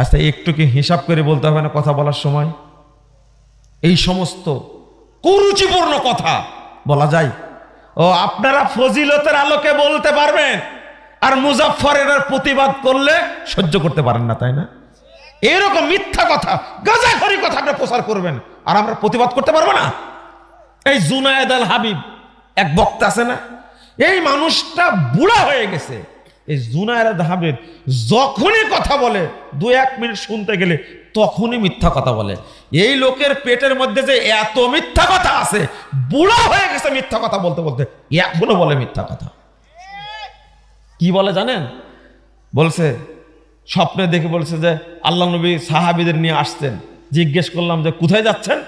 আচ্ছা একটু কি হিসাব করে বলতে হবে না কথা বলার সময়? এই সমস্ত কুরুচিপূর্ণ কথা বলা যায়। ও, আপনারা ফজিলতের আলোকে বলতে পারবেন আর মুজাফফরের প্রতিবাদ করলে সহ্য করতে পারেন না, তাই না? এরকম মিথ্যা কথা, গাজাখরি কথা আপনি প্রচার করবেন আর আমরা প্রতিবাদ করতে পারব না। এই জুনায়েদ আল হাবিব, এক বক্তা আছে না? এই মানুষটা বুড়া হয়ে গেছে। এই জুনায়েদ আল যখনই কথা বলে, দু এক মিনিট শুনতে গেলে তখনই মিথ্যা কথা বলে। এই লোকের পেটের মধ্যে যে এত মিথ্যা কথা আছে, বুড়ো হয়ে গেছে মিথ্যা কথা বলতে বলতে, এখনও বলে মিথ্যা কথা। কি বলে জানেন? বলছে, স্বপ্নে দেখে বলছে যে আল্লাহ নবী সাহাবিদের নিয়ে আসছেন। জিজ্ঞেস করলাম যে, কোথায় যাচ্ছেন?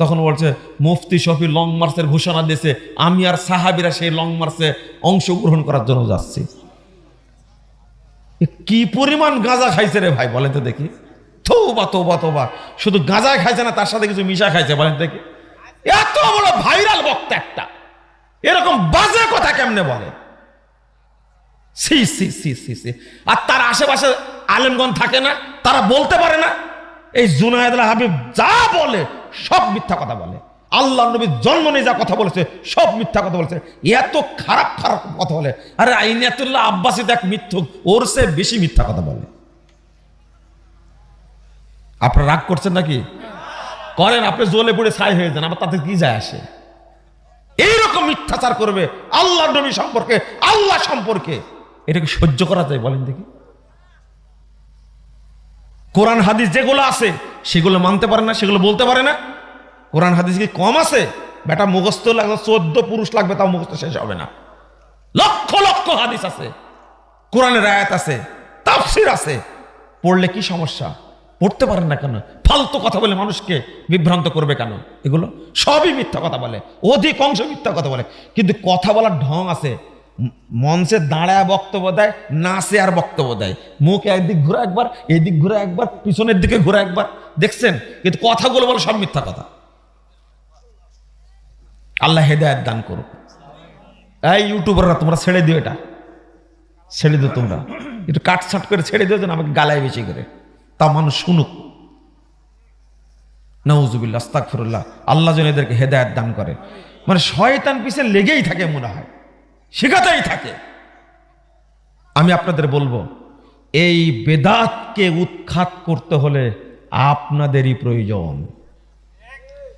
তখন বলছে, মুফতি শফি লং মার্চের ঘোষণা দিয়েছে, আমি আর সাহাবিরা সেই লং মার্চে অংশগ্রহণ করার জন্য যাচ্ছি। কি পরিমাণ গাঁজা খাইছে রে ভাই বলেন তো দেখি। তোবা তোবা তোবা। শুধু গাঁজা খাইছে না, তার সাথে কিছু মিশা খাইছে বলেন দেখি। এত বড় ভাইরাল বক্তা একটা। এরকম বাজে কথা কেমনে বলে? C C C C C আর তার আশেপাশে আলেমগঞ্জ থাকে না, তারা বলতে পারে না। এই জুনায়দুল হাবিব যা বলে, সব মিথ্যা কথা বলে। আল্লাহ নবীর জন্ম নিয়ে যা কথা বলেছে, সব মিথ্যা কথা বলেছে। এত খারাপ খারাপ কথা বলে। আরে আইনাতুল্লাহ আব্বাসী দেখ মিথ্যুক, ওর সে বেশি মিথ্যা কথা বলে। আপনারা রাগ করছেন নাকি? করেন, আপনি জ্বলে পড়ে ছাই হয়ে যান, আবার তাতে কি যায় আসে? এইরকম মিথ্যাচার করবে আল্লাহ নবী সম্পর্কে, আল্লাহ সম্পর্কে। এটাকে সহ্য করা যায় বলেন দেখি। কোরআন হাদিস যেগুলো আছে, সেগুলো মানতে পারে না, সেগুলো বলতে পারে না। কোরআন হাদিস কি কম আছে? বেটা, মুখস্থ লাগবে, চোদ্দ পুরুষ লাগবে, তাও মুখস্থ শেষ হবে না। লক্ষ লক্ষ হাদিস আছে। কোরআনের আয়াত আছে, তাফসির আছে। পড়লে কি সমস্যা? পড়তে পারেন না কেন? ফালতু কথা বলে মানুষকে বিভ্রান্ত করবে কেন? এগুলো সবই মিথ্যা কথা বলে অধিকাংশ মিথ্যা কথা বলে। কিন্তু কথা বলার ঢং আছে। মঞ্চে দাঁড়ায় বক্তব্য দেয় নাচে আর বক্তব্য দেয়। মুখ একদিক ঘুরে একবার, এদিক ঘুরে একবার, পিছনের দিকে ঘুরে একবার। দেখছেন? কিন্তু কথাগুলো বলে সব মিথ্যা কথা। আল্লাহ হেদায়ত দান করুক। এই ইউটিউবাররা, তোমরা ছেড়ে দিও এটা। ছেড়ে দিও তোমরা। একটু কাটছাট করে ছেড়ে দিও যেন আমাকে গালায় বেশি করে। তা মানুষ শুনুক। নওজুবিল্লা আস্তাকফিরুল্লাহ আল্লাহ যেন এদেরকে হেদায়ত দান করে। মানে শয়তান পিছে লেগেই থাকে মনে হয়। শেখাতেই থাকে। আমি আপনাদের বলব, এই বেদাতকে উৎখাত করতে হলে আপনাদেরই প্রয়োজন।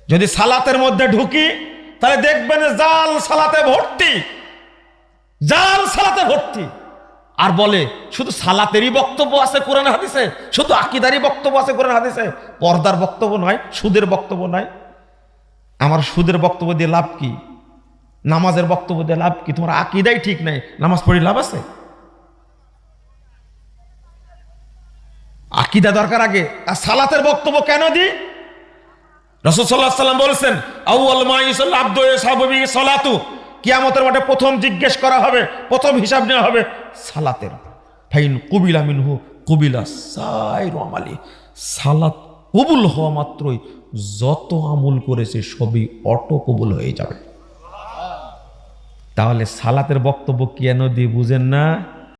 যদি সালাতের মধ্যে ঢুকি তাহলে দেখবেন জাল সালাতে ভর্তি। জাল সালাতে ভর্তি। আর বলে, শুধু সালাতেরই বক্তব্য আছে কোরআন হাদিসে, শুধু আকিদারই বক্তব্য আছে কোরআন হাদিসে। পর্দার বক্তব্য নয়, সুদের বক্তব্য নয়। আমার সুদের বক্তব্য দিয়ে লাভ কি? নামাজের বক্তব্য দিয়ে লাভ কি? তোমার আকিদাই ঠিক নাই, নামাজ পড়ি লাভ আছে? আকিদা দরকার আগে। আর সালাতের বক্তব্য কেন দিই? রসুল সাল্লাহ সাল্লাম বলেছেন সালাতু। কিয়ামতের মাঠে প্রথম জিজ্ঞেস করা হবে, প্রথম হিসাব নেওয়া হবে সালাতের। ফাইন কবিলা মিনহু কবিলা সাইর আমালি। সালাত কবুল হওয়া মাত্রই যত আমল করেছে সবই অটো কবুল হয়ে যাবে। তাহলে সালাতের বক্তব্য কেন দিয়ে বুঝেন না?